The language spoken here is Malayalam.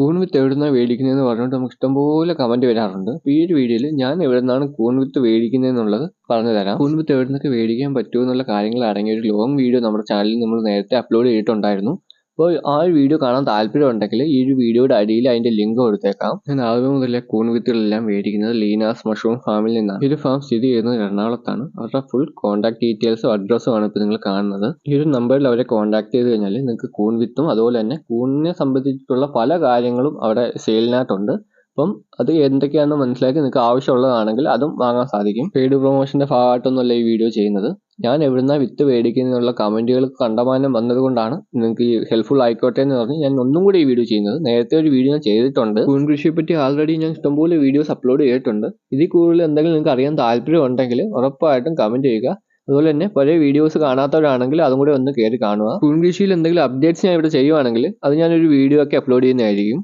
കൂൺ വിത്ത് എവിടുന്നാണ് മേടിക്കുന്നതെന്ന് പറഞ്ഞുകൊണ്ട് നമുക്ക് ഇഷ്ടംപോലെ കമന്റ് വരാറുണ്ട്. ഈ ഒരു വീഡിയോയിൽ ഞാൻ എവിടെ നിന്നാണ് കൂൺ വിത്ത് മേടിക്കുന്നതെന്നുള്ളത് പറഞ്ഞു തരാം. കൂൺ വിത്ത് എവിടെ മേടിക്കാൻ പറ്റുമോ എന്നുള്ള കാര്യങ്ങൾ അടങ്ങിയ ഒരു ലോങ് വീഡിയോ നമ്മുടെ ചാനലിൽ നമ്മൾ നേരത്തെ അപ്ലോഡ് ചെയ്തിട്ടുണ്ടായിരുന്നു. അപ്പോൾ ആ ഒരു വീഡിയോ കാണാൻ താല്പര്യം ഉണ്ടെങ്കിൽ ഈ ഒരു വീഡിയോയുടെ അടിയിൽ അതിന്റെ ലിങ്ക് കൊടുത്തേക്കാം. ഞാൻ ആദ്യം മുതലേ കൂൺ വിത്തുകളെല്ലാം മേടിക്കുന്നത് ലീനാസ് മഷ്റൂം ഫാമിൽ നിന്നാണ്. ഈ ഒരു ഫാം സ്ഥിതി ചെയ്യുന്നത് എറണാകുളത്താണ്. അവരുടെ ഫുൾ കോൺടാക്ട് ഡീറ്റെയിൽസും അഡ്രസ്സും ആണ് ഇപ്പോൾ നിങ്ങൾ കാണുന്നത്. ഈ ഒരു നമ്പറിൽ അവരെ കോൺടാക്ട് ചെയ്ത് കഴിഞ്ഞാൽ നിങ്ങൾക്ക് കൂൺ വിത്തും അതുപോലെ തന്നെ കൂണിനെ സംബന്ധിച്ചിട്ടുള്ള പല കാര്യങ്ങളും അവിടെ സെയിലിനകത്തുണ്ട് അപ്പം അത് എന്തൊക്കെയാണെന്ന് മനസ്സിലാക്കി നിങ്ങൾക്ക് ആവശ്യമുള്ളതാണെങ്കിൽ അതും വാങ്ങാൻ സാധിക്കും. പെയ്ഡ് പ്രൊമോഷന്റെ ഭാഗമായിട്ടൊന്നുമല്ല ഈ വീഡിയോ ചെയ്യുന്നത്. ഞാൻ എവിടുന്ന വിത്ത് മേടിക്കുന്നതിനുള്ള കമന്റുകൾ കണ്ടമാനം വന്നതുകൊണ്ടാണ് നിങ്ങൾക്ക് ഈ ഹെൽപ്ഫുൾ ആയിക്കോട്ടെ എന്ന് പറഞ്ഞ് ഞാൻ ഒന്നും കൂടി ഈ വീഡിയോ ചെയ്യുന്നത്. നേരത്തെ ഒരു വീഡിയോ ഞാൻ ചെയ്തിട്ടുണ്ട്. കൂൺ കൃഷിയെ പറ്റി ആൾറെഡി ഞാൻ ഇഷ്ടംപോലെ വീഡിയോസ് അപ്ലോഡ് ചെയ്തിട്ടുണ്ട്. ഇതിൽ കൂടുതൽ എന്തെങ്കിലും നിങ്ങൾക്ക് അറിയാൻ താല്പര്യം ഉണ്ടെങ്കിൽ ഉറപ്പായിട്ടും കമന്റ് ചെയ്യുക. അതുപോലെ തന്നെ പഴയ വീഡിയോസ് കാണാത്തവരാണെങ്കിൽ അതും കൂടെ ഒന്ന് കയറി കാണുക. കൂൺ കൃഷിയിൽ എന്തെങ്കിലും അപ്ഡേറ്റ്സ് ഞാൻ ഇവിടെ ചെയ്യുവാണെങ്കിൽ അത് ഞാനൊരു വീഡിയോ ഒക്കെ അപ്ലോഡ് ചെയ്യുന്നതായിരിക്കും.